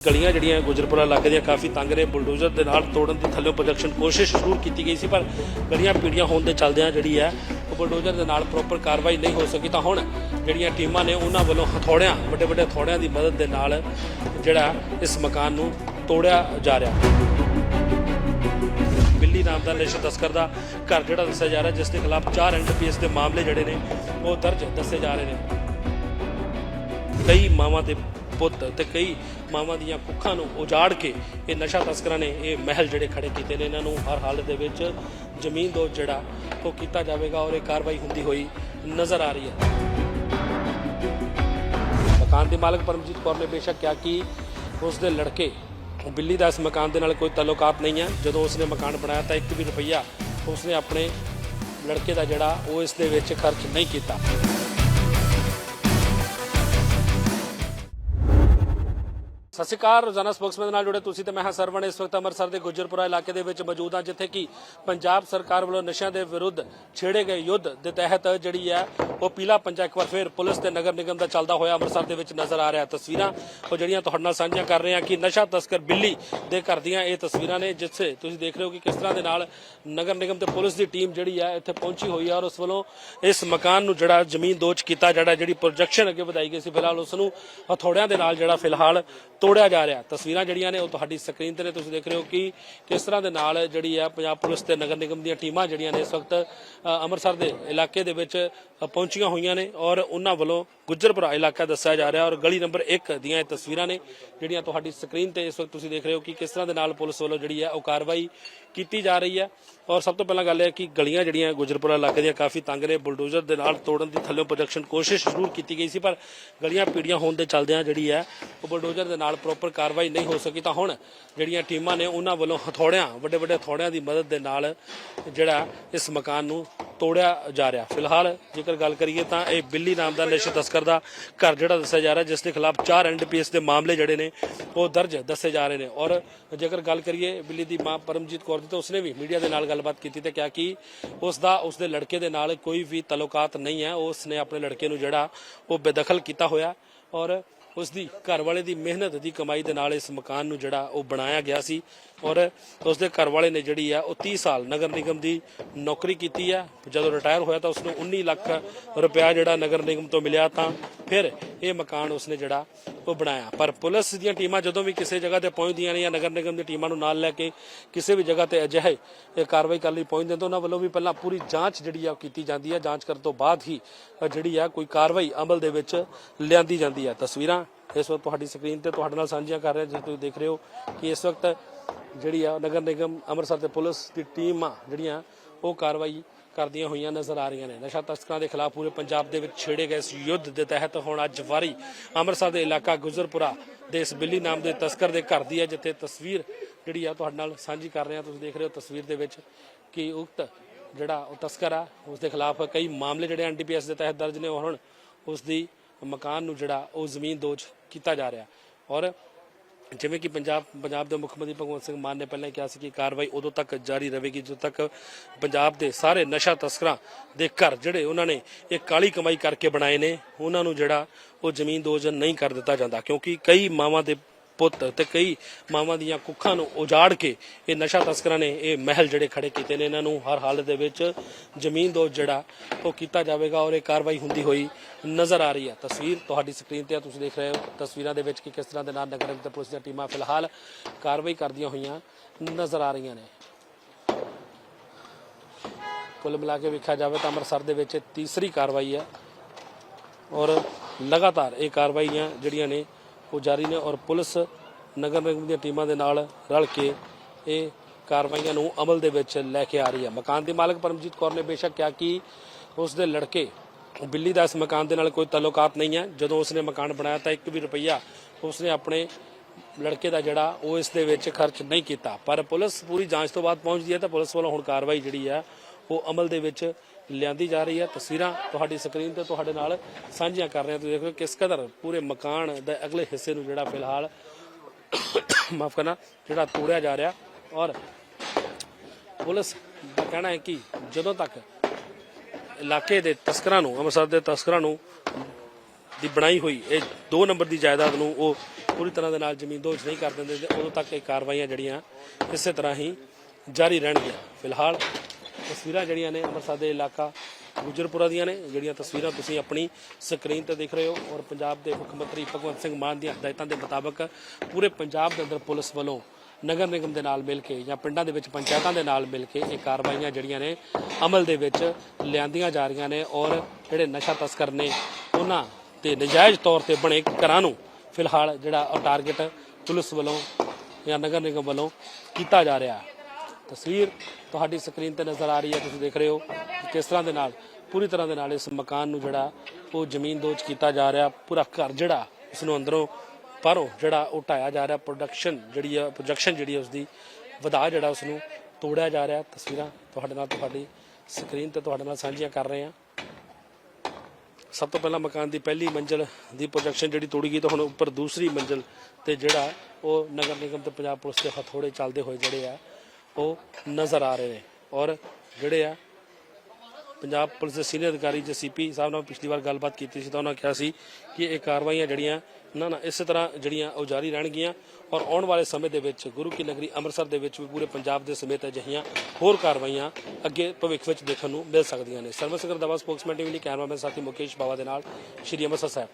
ਗਲੀਆਂ ਜਿਹੜੀਆਂ ਗੁਜਰਪੁਰਾ ਇਲਾਕੇ ਦੀਆਂ ਕਾਫੀ ਤੰਗ ਨੇ, ਬੁਲਡੋਜ਼ਰ ਦੇ ਨਾਲ ਤੋੜਨ ਦੀ ਥੱਲੇ ਪ੍ਰੋਜੈਕਸ਼ਨ ਕੋਸ਼ਿਸ਼ ਜ਼ਰੂਰ ਕੀਤੀ ਗਈ ਸੀ, ਪਰ ਗਲੀਆਂ ਪੀੜੀਆਂ ਹੋਣ ਦੇ ਚਲਦਿਆਂ ਜਿਹੜੀ ਹੈ, ਉਹ ਬੁਲਡੋਜ਼ਰ ਦੇ ਨਾਲ ਪ੍ਰੋਪਰ ਕਾਰਵਾਈ ਨਹੀਂ ਹੋ ਸਕੀ। ਤਾਂ ਹੁਣ ਜਿਹੜੀਆਂ ਟੀਮਾਂ ਨੇ ਉਹਨਾਂ ਵੱਲੋਂ ਹਥੌੜਿਆਂ ਵੱਡੇ ਵੱਡੇ ਹਥੌੜਿਆਂ ਦੀ ਮਦਦ ਦੇ ਨਾਲ ਜਿਹੜਾ ਇਸ ਮਕਾਨ ਨੂੰ ਤੋੜਿਆ ਜਾ ਰਿਹਾ। ਬਿੱਲੀ ਨਾਮ ਦਾ ਨਸ਼ਾ ਤਸਕਰ ਦਾ ਘਰ ਜਿਹੜਾ ਦੱਸਿਆ ਜਾ ਰਿਹਾ, ਜਿਸ ਦੇ ਖਿਲਾਫ 4 ਐਨਡੀਪੀਐਸ ਦੇ ਮਾਮਲੇ ਜਿਹੜੇ ਨੇ, ਉਹ ਦਰਜ ਦੱਸੇ ਜਾ ਰਹੇ ਨੇ। ਕਈ ਮਾਵਾਂ ਦੇ ਪੁੱਤ ਤੇ ਕਈ ਮਾਵਾਂ ਦੀਆਂ ਕੁੱਖਾਂ ਨੂੰ ਉਜਾੜ ਕੇ ਇਹ ਨਸ਼ਾ ਤਸਕਰਾਂ ਨੇ ਇਹ ਮਹਿਲ ਜਿਹੜੇ ਖੜੇ ਕੀਤੇ ਨੇ, ਇਹਨਾਂ ਨੂੰ ਹਰ ਹਾਲਤ ਦੇ ਵਿੱਚ ਜ਼ਮੀਨ ਦੋ ਜਿਹੜਾ ਉਹ ਕੀਤਾ ਜਾਵੇਗਾ ਔਰ ਇਹ ਕਾਰਵਾਈ ਹੁੰਦੀ ਹੋਈ ਨਜ਼ਰ ਆ ਰਹੀ ਹੈ। ਮਕਾਨ ਦੇ ਮਾਲਕ ਪਰਮਜੀਤ ਕੌਰ ਨੇ ਬੇਸ਼ੱਕ ਕਿਹਾ ਕਿ ਉਸ ਦੇ ਲੜਕੇ ਬਿੱਲੀ ਦਾ ਇਸ ਮਕਾਨ ਦੇ ਨਾਲ ਕੋਈ ਤਾਲੁਕਾਤ ਨਹੀਂ ਹੈ। ਜਦੋਂ ਉਸਨੇ ਮਕਾਨ ਬਣਾਇਆ ਤਾਂ ਇੱਕ ਵੀ ਰੁਪਈਆ ਉਸਨੇ ਆਪਣੇ ਲੜਕੇ ਦਾ ਜਿਹੜਾ ਉਹ ਇਸ ਦੇ ਵਿੱਚ ਖਰਚ ਨਹੀਂ ਕੀਤਾ। ਸਤਿ ਸ਼੍ਰੀ ਅਕਾਲ, ਰੋਜ਼ਾਨਾ ਸਪੋਕਸਮੈਨ ਦੇ ਨਾਲ ਜੁੜੇ ਤੁਸੀਂ ਤੇ ਮੈਂ ਹਾਂ ਸਰਵਣ ਇਸ ਵਕਤ ਅੰਮ੍ਰਿਤਸਰ ਦੇ ਗੁੱਜਰਪੁਰਾ ਇਲਾਕੇ ਦੇ ਵਿੱਚ ਮੌਜੂਦ ਹਾਂ, ਜਿੱਥੇ ਕਿ ਪੰਜਾਬ ਸਰਕਾਰ ਵੱਲੋਂ ਨਸ਼ਿਆਂ ਦੇ ਵਿਰੁੱਧ ਛੇੜੇ ਗਏ ਯੁੱਧ ਦੇ ਤਹਿਤ ਜਿਹੜੀ ਹੈ ਉਹ ਪੀਲਾ ਪੰਜਾ ਇੱਕ ਵਾਰ ਫਿਰ ਪੁਲਿਸ ਤੇ ਨਗਰ ਨਿਗਮ ਦਾ ਚੱਲਦਾ ਹੋਇਆ ਅੰਮ੍ਰਿਤਸਰ ਦੇ ਵਿੱਚ ਨਜ਼ਰ ਆ ਰਿਹਾ। ਤਸਵੀਰਾਂ ਉਹ ਜਿਹੜੀਆਂ ਤੁਹਾਡੇ ਨਾਲ ਸਾਂਝੀਆਂ ਕਰ ਰਹੇ ਹਾਂ ਕਿ ਨਸ਼ਾ ਤਸਕਰ ਬਿੱਲੀ ਦੇ ਘਰ ਦੀਆਂ ਇਹ ਤਸਵੀਰਾਂ ਨੇ, ਜਿੱਥੇ ਤੁਸੀਂ ਦੇਖ ਰਹੇ ਹੋ ਕਿ ਕਿਸ ਤਰ੍ਹਾਂ ਦੇ ਨਾਲ ਨਗਰ ਨਿਗਮ ਤੇ ਪੁਲਿਸ ਦੀ ਟੀਮ ਜਿਹੜੀ ਹੈ ਇੱਥੇ ਪਹੁੰਚੀ ਹੋਈ ਹੈ ਔਰ ਉਸ ਵੱਲੋਂ ਇਸ ਮਕਾਨ ਨੂੰ ਜਿਹੜਾ ਜ਼ਮੀਨ ਦੋਚ ਕੀਤਾ ਜਿਹੜਾ ਜਿਹੜੀ ਪ੍ਰੋਜੈਕਸ਼ਨ ਅੱਗੇ ਵਧਾਈ ਗਈ ਸੀ। ਫਿਲਹਾਲ ਉਸ ਨੂੰ ਹਥੌੜਿਆਂ ਦੇ ਨਾਲ ਜਿਹੜਾ ਫਿਲਹਾਲ ਤੋੜਿਆ ਜਾ ਰਿਹਾ। ਤਸਵੀਰਾਂ ਜਿਹੜੀਆਂ ਨੇ ਉਹ ਤੁਹਾਡੀ ਸਕਰੀਨ ਤੇ ਨੇ। ਤੁਸੀਂ ਦੇਖ ਰਹੇ ਹੋ ਕਿ ਕਿਸ ਤਰ੍ਹਾਂ ਦੇ ਨਾਲ ਜਿਹੜੀ ਹੈ ਪੰਜਾਬ ਪੁਲਿਸ ਤੇ ਨਗਰ ਨਿਗਮ ਦੀਆਂ ਟੀਮਾਂ ਜਿਹੜੀਆਂ ਨੇ ਇਸ ਵਕਤ ਅੰਮ੍ਰਿਤਸਰ ਦੇ ਇਲਾਕੇ ਦੇ ਵਿੱਚ ਪਹੁੰਚੀਆਂ ਹੋਈਆਂ ਨੇ ਔਰ ਉਹਨਾਂ ਵੱਲੋਂ ਗੁੱਜਰਪੁਰਾ ਇਲਾਕਾ ਦੱਸਿਆ ਜਾ ਰਿਹਾ ਔਰ ਗਲੀ ਨੰਬਰ 1 ਦੀਆਂ ਇਹ ਤਸਵੀਰਾਂ ਨੇ, ਜਿਹੜੀਆਂ ਤੁਹਾਡੀ ਸਕਰੀਨ ਤੇ ਇਸ ਵਕਤ ਤੁਸੀਂ ਦੇਖ ਰਹੇ ਹੋ ਕਿ ਕਿਸ ਤਰ੍ਹਾਂ ਦੇ ਨਾਲ ਪੁਲਿਸ ਵੱਲੋਂ ਜਿਹੜੀ ਹੈ ਉਹ ਕਾਰਵਾਈ ਕੀਤੀ ਜਾ ਰਹੀ ਹੈ। ਔਰ ਸਭ ਤੋਂ ਪਹਿਲਾਂ ਗੱਲ ਇਹ ਹੈ ਕਿ ਗਲੀਆਂ ਜਿਹੜੀਆਂ ਗੁਜਰਪੁਰਾ ਇਲਾਕੇ ਦੀਆਂ ਕਾਫੀ ਤੰਗ ਨੇ, ਬੁਲਡੋਜ਼ਰ ਦੇ ਨਾਲ ਤੋੜਨ ਦੀ ਥੱਲੇ ਪ੍ਰੋਜੈਕਸ਼ਨ ਕੋਸ਼ਿਸ਼ ਜ਼ਰੂਰ ਕੀਤੀ ਗਈ ਸੀ, ਪਰ ਗਲੀਆਂ ਪੀੜੀਆਂ ਹੋਣ ਦੇ ਚੱਲਦਿਆਂ ਜਿਹੜੀ ਹੈ ਉਹ ਬੁਲਡੋਜ਼ਰ ਦੇ ਨਾਲ ਪ੍ਰੋਪਰ ਕਾਰਵਾਈ ਨਹੀਂ ਹੋ ਸਕੀ। ਤਾਂ ਹੁਣ ਜਿਹੜੀਆਂ ਟੀਮਾਂ ਨੇ ਉਹਨਾਂ ਵੱਲੋਂ ਹਥੌੜਿਆਂ ਵੱਡੇ ਵੱਡੇ ਹਥੌੜਿਆਂ ਦੀ ਮਦਦ ਦੇ ਨਾਲ ਜਿਹੜਾ ਇਸ ਮਕਾਨ ਨੂੰ ਤੋੜਿਆ ਜਾ ਰਿਹਾ। ਫਿਲਹਾਲ ਜੇਕਰ ਗੱਲ ਕਰੀਏ ਤਾਂ ਇਹ ਬਿੱਲੀ ਨਾਮ ਦਾ ਨਸ਼ਾ ਤਸਕਰ ਦਾ ਘਰ ਜਿਹੜਾ ਦੱਸਿਆ ਜਾ ਰਿਹਾ, ਜਿਸ ਦੇ ਖਿਲਾਫ 4 ਐਨਡੀਪੀਐਸ ਦੇ ਮਾਮਲੇ ਜਿਹੜੇ ਨੇ, ਉਹ ਦਰਜ ਦੱਸੇ ਜਾ ਰਹੇ ਨੇ। ਔਰ ਜੇਕਰ ਗੱਲ ਕਰੀਏ ਬਿੱਲੀ ਦੀ ਮਾਂ ਪਰਮਜੀਤ ਕੌਰ ਦੀ, ਤਾਂ ਉਸਨੇ ਵੀ ਮੀਡੀਆ ਦੇ ਨਾਲ ਗੱਲਬਾਤ ਕੀਤੀ ਤੇ ਕਿਹਾ ਕਿ ਉਸ ਦਾ, ਉਸ ਦੇ ਲੜਕੇ ਦੇ ਨਾਲ ਕੋਈ ਵੀ ਤਾਲੁਕਾਤ ਨਹੀਂ ਹੈ। ਉਸ ਨੇ ਆਪਣੇ ਲੜਕੇ ਨੂੰ ਜਿਹੜਾ, ਉਹ ਬੇਦਖਲ ਕੀਤਾ ਹੋਇਆ। ਔਰ ਉਸ ਦੀ ਘਰ ਵਾਲੇ ਦੀ ਮਿਹਨਤ ਦੀ ਕਮਾਈ ਦੇ ਨਾਲ ਇਸ ਮਕਾਨ ਨੂੰ ਜਿਹੜਾ ਉਹ ਬਣਾਇਆ ਗਿਆ ਸੀ ਔਰ ਉਸ ਦੇ ਘਰ ਵਾਲੇ ਨੇ ਜਿਹੜੀ ਆ ਉਹ 30 ਸਾਲ ਨਗਰ ਨਿਗਮ ਦੀ ਨੌਕਰੀ ਕੀਤੀ ਆ। ਜਦੋਂ ਰਿਟਾਇਰ ਹੋਇਆ ਤਾਂ ਉਸ ਨੂੰ 19 ਲੱਖ ਰੁਪਇਆ ਜਿਹੜਾ ਨਗਰ ਨਿਗਮ ਤੋਂ ਮਿਲਿਆ ਤਾਂ ਫਿਰ ਇਹ ਮਕਾਨ ਉਸਨੇ ਜਿਹੜਾ ਉਹ ਬਣਾਇਆ। ਪਰ ਪੁਲਿਸ ਦੀਆਂ ਟੀਮਾਂ ਜਦੋਂ ਵੀ ਕਿਸੇ ਜਗ੍ਹਾ ਤੇ ਪਹੁੰਚਦੀਆਂ ਨੇ ਜਾਂ ਨਗਰ ਨਿਗਮ ਦੀ ਟੀਮਾਂ ਨੂੰ ਨਾਲ ਲੈ ਕੇ ਕਿਸੇ ਵੀ ਜਗ੍ਹਾ ਤੇ ਅਜਿਹੇ ਇਹ ਕਾਰਵਾਈ ਕਰਨ ਲਈ ਪਹੁੰਚਦੇ ਤਾਂ ਉਹਨਾਂ ਵੱਲੋਂ ਵੀ ਪਹਿਲਾਂ ਪੂਰੀ ਜਾਂਚ ਜਿਹੜੀ ਆ ਉਹ ਕੀਤੀ ਜਾਂਦੀ ਹੈ ਜਾਂਚ ਕਰਨ ਤੋਂ ਬਾਅਦ ਹੀ ਜਿਹੜੀ ਆ ਕੋਈ ਕਾਰਵਾਈ ਅਮਲ ਦੇ ਵਿੱਚ ਲਿਆਂਦੀ ਜਾਂਦੀ ਹੈ ਤਸਵੀਰਾਂ ਇਸ ਵਕਤ ਤੁਹਾਡੀ ਸਕਰੀਨ ਤੇ ਤੁਹਾਡੇ ਨਾਲ ਸਾਂਝੀਆਂ ਕਰ ਰਹੇ ਹਾਂ ਤੁਸੀਂ ਦੇਖ ਰਹੇ ਹੋ ਕਿ ਇਸ ਵਕਤ ਜਿਹੜੀ ਆ ਨਗਰ ਨਿਗਮ ਅੰਮ੍ਰਿਤਸਰ ਤੇ ਪੁਲਿਸ ਦੀ ਟੀਮਾਂ ਜਿਹੜੀਆਂ, ਉਹ ਕਾਰਵਾਈ ਕਰਦੀਆਂ ਹੋਈਆਂ ਨਜ਼ਰ ਆ ਰਹੀਆਂ ਨੇ। ਨਸ਼ਾ ਤਸਕਰਾਂ ਦੇ ਖਿਲਾਫ ਪੂਰੇ ਪੰਜਾਬ ਦੇ ਵਿੱਚ ਛੇੜੇ ਗਏ ਇਸ ਯੁੱਧ ਦੇ ਤਹਿਤ ਹੁਣ ਅੱਜ ਵਾਰੀ ਅੰਮ੍ਰਿਤਸਰ ਦੇ ਇਲਾਕਾ ਗੁਜਰਪੁਰਾ ਦੇ ਇਸ ਬਿੱਲੀ ਨਾਮ ਦੇ ਤਸਕਰ ਦੇ ਘਰ ਦੀ ਹੈ ਜਿੱਥੇ ਤਸਵੀਰ ਜਿਹੜੀ ਆ ਤੁਹਾਡੇ ਨਾਲ ਸਾਂਝੀ ਕਰ ਰਹੇ ਹਾਂ ਤੁਸੀਂ ਦੇਖ ਰਹੇ ਹੋ ਤਸਵੀਰ ਦੇ ਵਿੱਚ ਕਿ ਉਕਤ ਜਿਹੜਾ ਉਹ ਤਸਕਰ ਆ, ਉਸ ਦੇ ਖਿਲਾਫ ਕਈ ਮਾਮਲੇ ਜਿਹੜੇ ਐਨਡੀਪੀਐਸ ਦੇ ਤਹਿਤ ਦਰਜ ਨੇ, ਔਰ ਹੁਣ ਉਸ ਦੀ ਮਕਾਨ ਨੂੰ ਜਿਹੜਾ ਉਹ ਜ਼ਮੀਨ ਦੋਜ ਕੀਤਾ ਜਾ ਰਿਹਾ। ਔਰ ਜਿਵੇਂ ਕਿ ਪੰਜਾਬ ਪੰਜਾਬ ਦੇ ਮੁੱਖ ਮੰਤਰੀ ਭਗਵੰਤ ਸਿੰਘ ਮਾਨ ਨੇ ਪਹਿਲਾਂ ਕਿਹਾ ਸੀ ਕਿ ਕਾਰਵਾਈ ਉਦੋਂ ਤੱਕ ਜਾਰੀ ਰਹੇਗੀ ਜਦੋਂ ਤੱਕ ਪੰਜਾਬ ਦੇ ਸਾਰੇ ਨਸ਼ਾ ਤਸਕਰਾਂ ਦੇ ਘਰ ਜਿਹੜੇ ਉਹਨਾਂ ਨੇ ਇਹ ਕਾਲੀ ਕਮਾਈ ਕਰਕੇ ਬਣਾਏ ਨੇ, ਉਹਨਾਂ ਨੂੰ ਜਿਹੜਾ ਉਹ ਜ਼ਮੀਨ ਦੋਜ ਨਹੀਂ ਕਰ ਦਿੱਤਾ ਜਾਂਦਾ। ਕਿਉਂਕਿ ਕਈ ਮਾਵਾਂ ਦੇ ਪੁੱਤ ਤੇ ਕਈ ਮਾਵਾਂ ਦੀਆਂ ਕੁੱਖਾਂ ਨੂੰ ਉਜਾੜ ਕੇ ਇਹ ਨਸ਼ਾ ਤਸਕਰਾਂ ਨੇ ਇਹ ਮਹਿਲ ਜਿਹੜੇ ਖੜੇ ਕੀਤੇ ਨੇ, ਇਹਨਾਂ ਨੂੰ ਹਰ ਹਾਲਤ ਦੇ ਵਿੱਚ ਜ਼ਮੀਨ ਦੋ ਜਿਹੜਾ ਉਹ ਕੀਤਾ ਜਾਵੇਗਾ ਔਰ ਇਹ ਕਾਰਵਾਈ ਹੁੰਦੀ ਹੋਈ ਨਜ਼ਰ ਆ ਰਹੀ ਹੈ। ਤਸਵੀਰ ਤੁਹਾਡੀ ਸਕਰੀਨ ਤੇ ਆ, ਤੁਸੀਂ ਦੇਖ ਰਹੇ ਹੋ। ਤਸਵੀਰਾਂ ਦੇ ਵਿੱਚ ਕਿ ਕਿਸ ਤਰ੍ਹਾਂ ਦੇ ਨਾਲ ਨਗਰ ਨਿਗਮ ਪੁਲਿਸ ਦੀਆਂ ਟੀਮਾਂ ਫਿਲਹਾਲ ਕਾਰਵਾਈ ਕਰਦੀਆਂ ਹੋਈਆਂ ਨਜ਼ਰ ਆ ਰਹੀਆਂ ਨੇ। ਕੁੱਲ ਮਿਲਾ ਕੇ ਵੇਖਿਆ ਜਾਵੇ ਤਾਂ ਅੰਮ੍ਰਿਤਸਰ ਦੇ ਵਿੱਚ ਤੀਸਰੀ ਕਾਰਵਾਈ ਹੈ ਔਰ ਲਗਾਤਾਰ ਇਹ ਕਾਰਵਾਈਆਂ ਜਿਹੜੀਆਂ ਨੇ ਉਹ ਜਾਰੀ ਨੇ ਔਰ ਪੁਲਿਸ ਨਗਰ ਨਿਗਮ ਦੀਆਂ ਟੀਮਾਂ ਦੇ ਨਾਲ ਰਲ ਕੇ ਇਹ ਕਾਰਵਾਈਆਂ ਨੂੰ ਅਮਲ ਦੇ ਵਿੱਚ ਲੈ ਕੇ ਆ ਰਹੀ ਹੈ। ਮਕਾਨ ਦੇ ਮਾਲਕ ਪਰਮਜੀਤ ਕੌਰ ਨੇ ਬੇਸ਼ੱਕ ਕਿਹਾ ਕਿ ਉਸ ਦੇ ਲੜਕੇ ਬਿੱਲੀ ਦਾ ਇਸ ਮਕਾਨ ਦੇ ਨਾਲ ਕੋਈ ਤਾਲੁਕਾਤ ਨਹੀਂ ਹੈ। ਜਦੋਂ ਉਸਨੇ ਮਕਾਨ ਬਣਾਇਆ ਤਾਂ ਇੱਕ ਵੀ ਰੁਪਈਆ ਉਸਨੇ ਆਪਣੇ ਲੜਕੇ ਦਾ ਜਿਹੜਾ ਉਹ ਇਸ ਦੇ ਵਿੱਚ ਖਰਚ ਨਹੀਂ ਕੀਤਾ। ਪਰ ਪੁਲਿਸ ਪੂਰੀ ਜਾਂਚ ਤੋਂ ਬਾਅਦ ਪਹੁੰਚਦੀ ਹੈ ਤਾਂ ਪੁਲਿਸ ਵੱਲੋਂ ਹੁਣ ਕਾਰਵਾਈ ਜਿਹੜੀ ਹੈ ਉਹ ਅਮਲ ਦੇ ਵਿੱਚ ਲਿਆਂਦੀ ਜਾ ਰਹੀ ਹੈ। ਤਸਵੀਰਾਂ ਤੁਹਾਡੀ ਸਕਰੀਨ ਤੇ ਤੁਹਾਡੇ ਨਾਲ ਸਾਂਝੀਆਂ ਕਰ ਰਹੇ ਹਾਂ। ਤੁਸੀਂ ਦੇਖੋ ਕਿਸ ਕਦਰ ਪੂਰੇ ਮਕਾਨ ਦੇ ਅਗਲੇ ਹਿੱਸੇ ਨੂੰ ਜਿਹੜਾ ਫਿਲਹਾਲ ਮਾਫ ਕਰਨਾ, ਜਿਹੜਾ ਤੋੜਿਆ ਜਾ ਰਿਹਾ। ਔਰ ਪੁਲਿਸ ਦਾ ਕਹਿਣਾ ਹੈ ਕਿ ਜਦੋਂ ਤੱਕ ਇਲਾਕੇ ਦੇ ਤਸਕਰਾਂ ਨੂੰ, ਅੰਮ੍ਰਿਤਸਰ ਦੇ ਤਸਕਰਾਂ ਨੂੰ ਦੀ ਬਣਾਈ ਹੋਈ ਇਹ 2 ਨੰਬਰ ਦੀ ਜਾਇਦਾਦ ਨੂੰ ਉਹ ਪੂਰੀ ਤਰ੍ਹਾਂ ਦੇ ਨਾਲ ਜ਼ਮੀਨ ਦੋਜ ਨਹੀਂ ਕਰ ਦਿੰਦੇ ਤੇ ਉਦੋਂ ਤੱਕ ਇਹ ਕਾਰਵਾਈਆਂ ਜਿਹੜੀਆਂ ਇਸੇ ਤਰ੍ਹਾਂ ਹੀ ਜਾਰੀ ਰਹਿਣਗੀਆਂ। ਫਿਲਹਾਲ ਤਸਵੀਰਾਂ ਜਿਹੜੀਆਂ ਨੇ ਅੰਮ੍ਰਿਤਸਰ ਦੇ ਇਲਾਕਾ ਗੁਜਰਪੁਰਾ ਦੀਆਂ ਨੇ, ਜਿਹੜੀਆਂ ਤਸਵੀਰਾਂ ਤੁਸੀਂ ਆਪਣੀ ਸਕਰੀਨ ਤੇ ਦੇਖ ਰਹੇ ਹੋ ਔਰ ਪੰਜਾਬ ਦੇ ਮੁੱਖ ਮੰਤਰੀ ਭਗਵੰਤ ਸਿੰਘ ਮਾਨ ਦੀਆਂ ਹਦਾਇਤਾਂ ਦੇ ਮੁਤਾਬਕ ਪੂਰੇ ਪੰਜਾਬ ਦੇ ਅੰਦਰ ਪੁਲਿਸ ਵੱਲੋਂ ਨਗਰ ਨਿਗਮ ਦੇ ਨਾਲ ਮਿਲ ਕੇ ਜਾਂ ਪਿੰਡਾਂ ਦੇ ਵਿੱਚ ਪੰਚਾਇਤਾਂ ਦੇ ਨਾਲ ਮਿਲ ਕੇ ਇਹ ਕਾਰਵਾਈਆਂ ਜਿਹੜੀਆਂ ਨੇ ਅਮਲ ਦੇ ਵਿੱਚ ਲਿਆਂਦੀਆਂ ਜਾ ਰਹੀਆਂ ਨੇ ਔਰ ਜਿਹੜੇ ਨਸ਼ਾ ਤਸਕਰ ਨੇ ਉਹਨਾਂ ਤੇ ਨਜਾਇਜ਼ ਤੌਰ ਤੇ ਬਣੇ ਘਰਾਂ ਨੂੰ ਫਿਲਹਾਲ ਜਿਹੜਾ ਉਹ ਟਾਰਗੇਟ ਪੁਲਿਸ ਵੱਲੋਂ ਜਾਂ ਨਗਰ ਨਿਗਮ ਵੱਲੋਂ ਕੀਤਾ ਜਾ ਰਿਹਾ। ਤਸਵੀਰ ਤੁਹਾਡੀ ਸਕਰੀਨ ਤੇ ਨਜ਼ਰ ਆ ਰਹੀ ਹੈ, ਤੁਸੀਂ ਦੇਖ ਰਹੇ ਹੋ ਕਿਸ ਤਰ੍ਹਾਂ ਦੇ ਨਾਲ, ਪੂਰੀ ਤਰ੍ਹਾਂ ਦੇ ਨਾਲ ਇਸ ਮਕਾਨ ਨੂੰ ਜਿਹੜਾ ਉਹ ਜ਼ਮੀਨ ਦੋਚ ਕੀਤਾ ਜਾ ਰਿਹਾ, ਪੂਰਾ ਘਰ ਜਿਹੜਾ ਉਸ ਨੂੰ ਅੰਦਰੋਂ ਬਾਹਰੋਂ ਜਿਹੜਾ ਉਹ ਢਾਇਆ ਜਾ ਰਿਹਾ ਪ੍ਰੋਡਕਸ਼ਨ ਜਿਹੜੀ ਆ ਪ੍ਰੋਜੈਕਸ਼ਨ ਜਿਹੜੀ ਆ ਉਸ ਦੀ ਵਧਾ ਜਿਹੜਾ ਉਸ ਨੂੰ ਤੋੜਿਆ ਜਾ ਰਿਹਾ। ਤਸਵੀਰਾਂ ਤੁਹਾਡੇ ਨਾਲ ਤੁਹਾਡੀ ਸਕਰੀਨ ਤੇ ਤੁਹਾਡੇ ਨਾਲ ਸਾਂਝੀਆਂ ਕਰ ਰਹੇ ਹਾਂ। ਸਭ ਤੋਂ ਪਹਿਲਾਂ ਮਕਾਨ ਦੀ ਪਹਿਲੀ ਮੰਜ਼ਲ ਦੀ ਪ੍ਰੋਜੈਕਸ਼ਨ ਜਿਹੜੀ ਤੋੜੀ ਗਈ ਤਾਂ ਹੁਣ ਉੱਪਰ ਦੂਸਰੀ ਮੰਜ਼ਲ ਤੇ ਜਿਹੜਾ ਉਹ ਨਗਰ ਨਿਗਮ ਤੇ ਪੰਜਾਬ ਪੁਲਿਸ ਦੇ ਹਥੋੜੇ ਚੱਲਦੇ ਹੋਏ ਜਿਹੜੇ ਆ ਉਹ ਨਜ਼ਰ ਆ ਰਹੇ ਨੇ। ਔਰ ਜਿਹੜੇ ਆ, ਪੰਜਾਬ ਪੁਲਿਸ ਦੇ ਸੀਨੀਅਰ ਅਧਿਕਾਰੀ ਜੇ ਸੀਪੀ ਸਾਹਿਬ ਨਾਲ ਪਿਛਲੀ ਵਾਰ ਗੱਲਬਾਤ ਕੀਤੀ ਸੀ ਤਾਂ ਉਹਨਾਂ ਕਿਹਾ ਸੀ ਕਿ ਇਹ ਕਾਰਵਾਈਆਂ ਜਿਹੜੀਆਂ, ਨਾ ਨਾ, ਇਸੇ ਤਰ੍ਹਾਂ ਜਿਹੜੀਆਂ ਉਹ ਜਾਰੀ ਰਹਿਣਗੀਆਂ। ਔਰ ਆਉਣ ਵਾਲੇ ਸਮੇਂ ਦੇ ਵਿੱਚ ਗੁਰੂ ਕੀ ਨਗਰੀ ਅੰਮ੍ਰਿਤਸਰ ਦੇ ਵਿੱਚ ਵੀ ਪੂਰੇ ਪੰਜਾਬ ਦੇ ਸਮੇਤ ਅਜਿਹੀਆਂ ਹੋਰ ਕਾਰਵਾਈਆਂ ਅੱਗੇ ਭਵਿੱਖ ਵਿੱਚ ਦੇਖਣ ਨੂੰ ਮਿਲ ਸਕਦੀਆਂ ਨੇ। ਸਰਵਿਸ ਦਵਾ ਸਪੋਕਸਮੈਨ ਟੀਵੀ ਲਈ ਕੈਮਰਾਮੈਨ ਸਾਥੀ ਮੁਕੇਸ਼ ਬਾਵਾ ਦੇ ਨਾਲ ਸ਼੍ਰੀ ਅੰਮ੍ਰਿਤਸਰ ਸਾਹਿਬ।